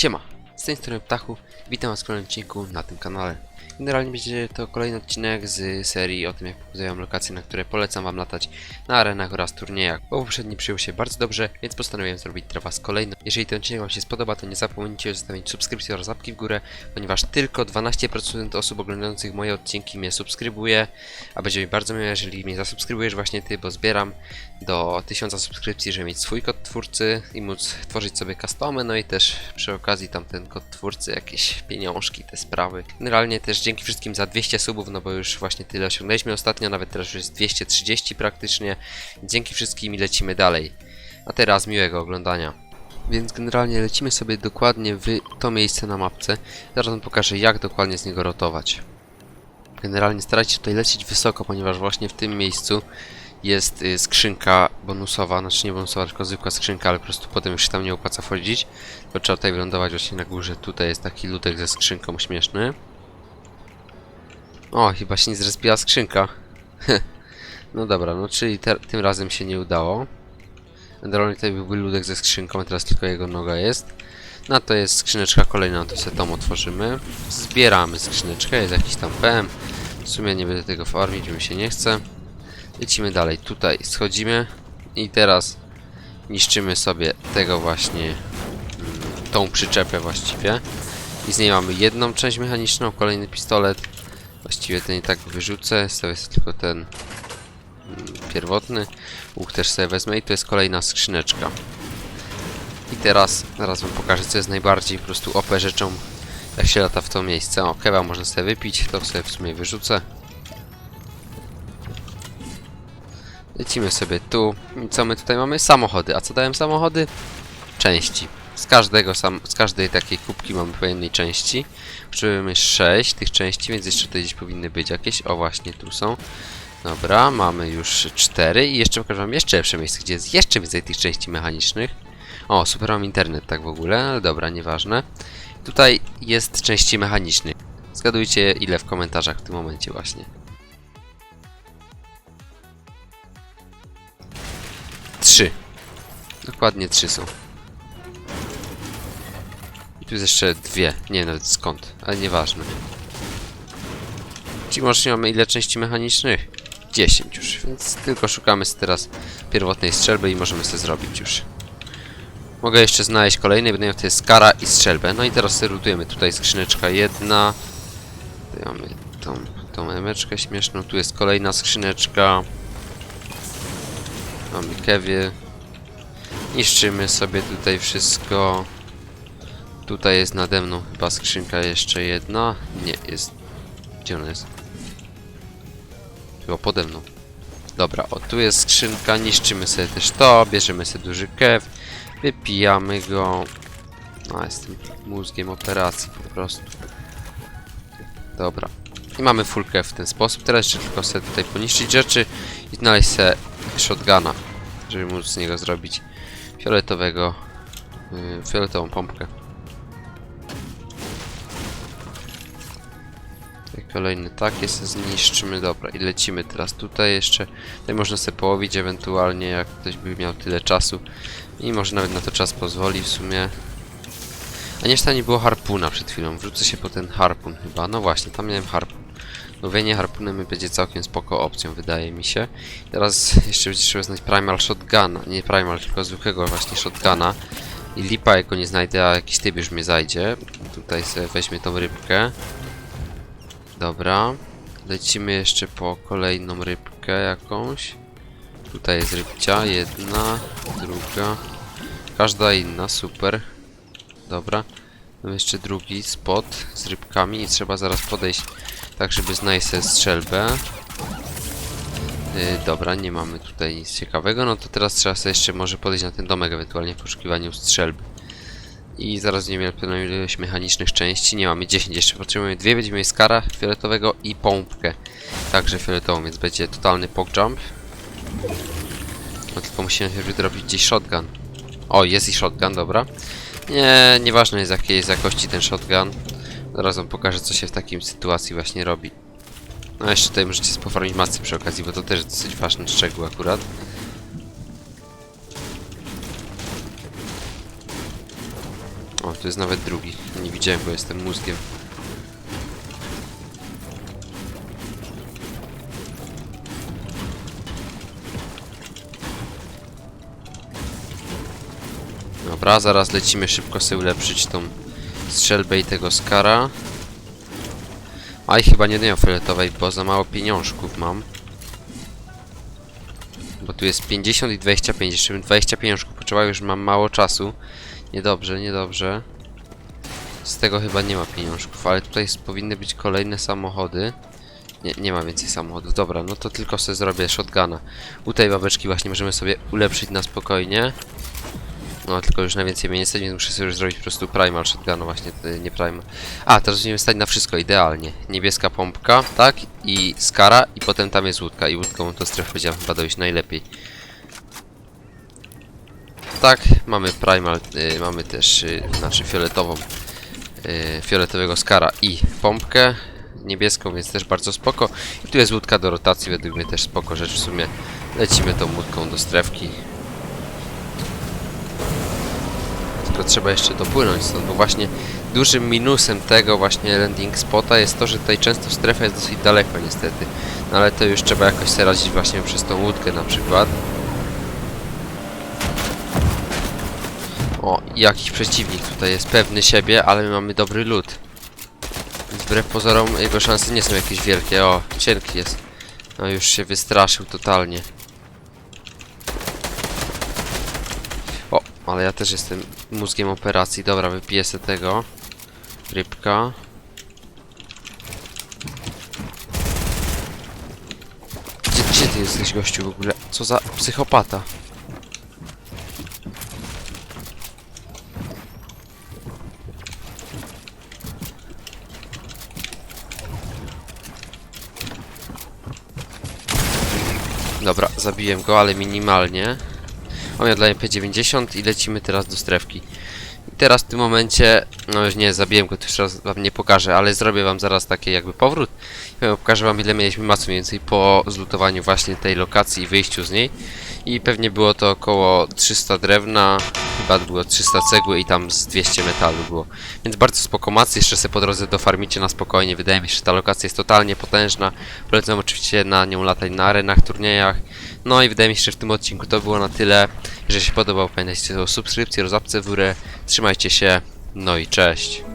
Siema, z tej strony Ptachu, witam was w kolejnym odcinku na tym kanale. Generalnie będzie to kolejny odcinek z serii o tym jak pokazują lokacje, na które polecam wam latać na arenach oraz turniejach, bo poprzedni przyjął się bardzo dobrze, więc postanowiłem zrobić dla was kolejny. Jeżeli ten odcinek wam się spodoba, to nie zapomnijcie zostawić subskrypcji oraz łapki w górę, ponieważ tylko 12% osób oglądających moje odcinki mnie subskrybuje, a będzie mi bardzo miło, jeżeli mnie zasubskrybujesz właśnie ty, bo zbieram do 1000 subskrypcji, żeby mieć swój kod twórcy i móc tworzyć sobie customy, no i też przy okazji tam ten kod twórcy, jakieś pieniążki, te sprawy. Generalnie też dzięki wszystkim za 200 subów, no bo już właśnie tyle osiągnęliśmy ostatnio, nawet teraz już jest 230 praktycznie. Dzięki wszystkim i lecimy dalej. A teraz miłego oglądania. Więc generalnie lecimy sobie dokładnie w to miejsce na mapce. Zaraz wam pokażę jak dokładnie z niego rotować. Generalnie starajcie się tutaj lecieć wysoko, ponieważ właśnie w tym miejscu jest y, skrzynka bonusowa, znaczy nie bonusowa, tylko zwykła skrzynka, ale po prostu potem już się tam nie opłaca wchodzić, bo trzeba tutaj wylądować właśnie na górze. Tutaj jest taki ludek ze skrzynką śmieszny. O, chyba się nie zrespiła skrzynka. no dobra, no czyli tym razem się nie udało. Generalnie tutaj byłby ludek ze skrzynką, a teraz tylko jego noga jest. No to jest skrzyneczka kolejna, no to sobie tą otworzymy. Zbieramy skrzyneczkę, jest jakiś tam PM. W sumie nie będę tego farmić, mi się nie chce. Lecimy dalej, tutaj schodzimy i teraz niszczymy sobie tego właśnie, mm, tą przyczepę właściwie. I z niej mamy jedną część mechaniczną, kolejny pistolet. Właściwie ten i tak wyrzucę, to jest tylko ten mm, pierwotny. Łuk też sobie wezmę i to jest kolejna skrzyneczka. I teraz zaraz wam pokażę co jest najbardziej po prostu OP rzeczą jak się lata w to miejsce. O, kewa można sobie wypić, to sobie w sumie wyrzucę. Lecimy sobie tu. I co my tutaj mamy? Samochody. A co dają samochody? Części. Z każdego sam, z każdej takiej kubki mamy po jednej części. Potrzebujemy 6 tych części, więc jeszcze tutaj gdzieś powinny być jakieś. O właśnie, tu są. Dobra, mamy już 4 i jeszcze pokażę wam jeszcze lepsze miejsce, gdzie jest jeszcze więcej tych części mechanicznych. O, super mam internet tak w ogóle, ale dobra, nieważne. Tutaj jest części mechanicznych. Zgadujcie ile w komentarzach w tym momencie właśnie. Trzy. Dokładnie trzy są. Tu jest jeszcze dwie. Nie nawet skąd, ale nieważne. Czyli łącznie mamy ile części mechanicznych? 10 już, więc tylko szukamy teraz pierwotnej strzelby i możemy sobie zrobić już. Mogę jeszcze znaleźć kolejny, będę miał tutaj skara i strzelbę. No i teraz sobie lutujemy. Tutaj skrzyneczka jedna. Tutaj mamy tą, tą emeczkę śmieszną. Tu jest kolejna skrzyneczka. Mamy kewie. Niszczymy sobie tutaj wszystko. Tutaj jest nade mną chyba skrzynka jeszcze jedna. Nie, jest... Gdzie ona jest? Chyba pode mną. Dobra, o tu jest skrzynka, niszczymy sobie też to, bierzemy sobie duży kew, wypijamy go. No, jestem mózgiem operacji po prostu. Dobra. I mamy full kew w ten sposób. Teraz jeszcze tylko sobie tutaj poniszczyć rzeczy i znaleźć sobie shotguna, żeby móc z niego zrobić fioletowego, yy, fioletową pompkę. Kolejny tak jest, zniszczymy, dobra i lecimy teraz tutaj jeszcze, tutaj można sobie połowić ewentualnie jak ktoś by miał tyle czasu i może nawet na to czas pozwoli w sumie. A nie, nie było harpuna przed chwilą, wrzucę się po ten harpun chyba, no właśnie, tam miałem harpun. Łowienie harpunem będzie całkiem spoko opcją, wydaje mi się. Teraz jeszcze będzie trzeba znaleźć primal shotguna, nie primal, tylko zwykłego właśnie shotguna. I lipa jak go nie znajdę, a jakiś typ już mnie zajdzie. Tutaj sobie weźmie tą rybkę. Dobra. Lecimy jeszcze po kolejną rybkę jakąś. Tutaj jest rybcia, jedna, druga. Każda inna, super. Dobra. Mam jeszcze drugi spot z rybkami i trzeba zaraz podejść tak, żeby znaleźć strzelbę. Yy, dobra, nie mamy tutaj nic ciekawego, no to teraz trzeba sobie jeszcze może podejść na ten domek ewentualnie w poszukiwaniu strzelby. I zaraz nie miałem pełną ilość mechanicznych części, nie mamy 10 jeszcze, potrzebujemy dwie, będziemy mieli skara fioletowego i pompkę. Także fioletową, więc będzie totalny pog jump. No tylko musimy najpierw zrobić gdzieś shotgun. O, jest i shotgun, dobra. Nie, nieważne jest jakiej jest jakości ten shotgun. Zaraz wam pokażę co się w takim sytuacji właśnie robi. No jeszcze tutaj możecie spofarmić masy przy okazji, bo to też dosyć ważny szczegół akurat. O, tu jest nawet drugi. Nie widziałem, bo jestem mózgiem. Dobra, zaraz lecimy szybko sobie ulepszyć tą strzelbę i tego skara. A i chyba nie dają fioletowej, bo za mało pieniążków mam. Bo tu jest 50 i 25. Jeszcze bym 20 pieniążków potrzebował, już mam mało czasu. Niedobrze, niedobrze. Z tego chyba nie ma pieniążków, ale tutaj powinny być kolejne samochody. Nie, nie ma więcej samochodów. Dobra, no to tylko sobie zrobię shotguna. U tej babeczki właśnie możemy sobie ulepszyć na spokojnie. No, tylko już na więcej mnie nie stać, więc muszę sobie zrobić po prostu primal shotguna właśnie, nie primal. A, teraz będziemy stać na wszystko, idealnie. Niebieska pompka, tak? I skara, i potem tam jest łódka. I łódką to strefę będzie chyba dojść najlepiej. Tak, mamy primal, y, mamy też, y, znaczy fioletową, y, fioletowego skara i pompkę niebieską, więc też bardzo spoko. I tu jest łódka do rotacji, według mnie też spoko rzecz w sumie. Lecimy tą łódką do strefki. Tylko trzeba jeszcze dopłynąć stąd, bo właśnie dużym minusem tego właśnie landing spota jest to, że tutaj często strefa jest dosyć daleko niestety. No ale to już trzeba jakoś sobie radzić właśnie przez tą łódkę na przykład. O, jakiś przeciwnik tutaj jest pewny siebie, ale my mamy dobry lód. Więc wbrew pozorom jego szanse nie są jakieś wielkie. O, cienki jest. No już się wystraszył totalnie. O, ale ja też jestem mózgiem operacji. Dobra, wypiję sobie tego. Rybka. Gdzie, gdzie ty jesteś gościu w ogóle? Co za psychopata? Dobra, zabiłem go, ale minimalnie. Mam ja dla MP90 i lecimy teraz do strefki. I teraz w tym momencie, no już nie, zabiłem go, to już raz wam nie pokażę, ale zrobię wam zaraz taki jakby powrót. Pokażę wam ile mieliśmy macu mniej więcej po zlutowaniu właśnie tej lokacji i wyjściu z niej. I pewnie było to około 300 drewna, było 300 cegły i tam z 200 metalu było. Więc bardzo spoko macy, jeszcze sobie po drodze dofarmicie na spokojnie. Wydaje mi się, że ta lokacja jest totalnie potężna. Polecam oczywiście na nią latać na arenach, turniejach. No i wydaje mi się, że w tym odcinku to było na tyle. Jeżeli się podobał, pamiętajcie o subskrypcji, o zapce w górę. Trzymajcie się, no i cześć.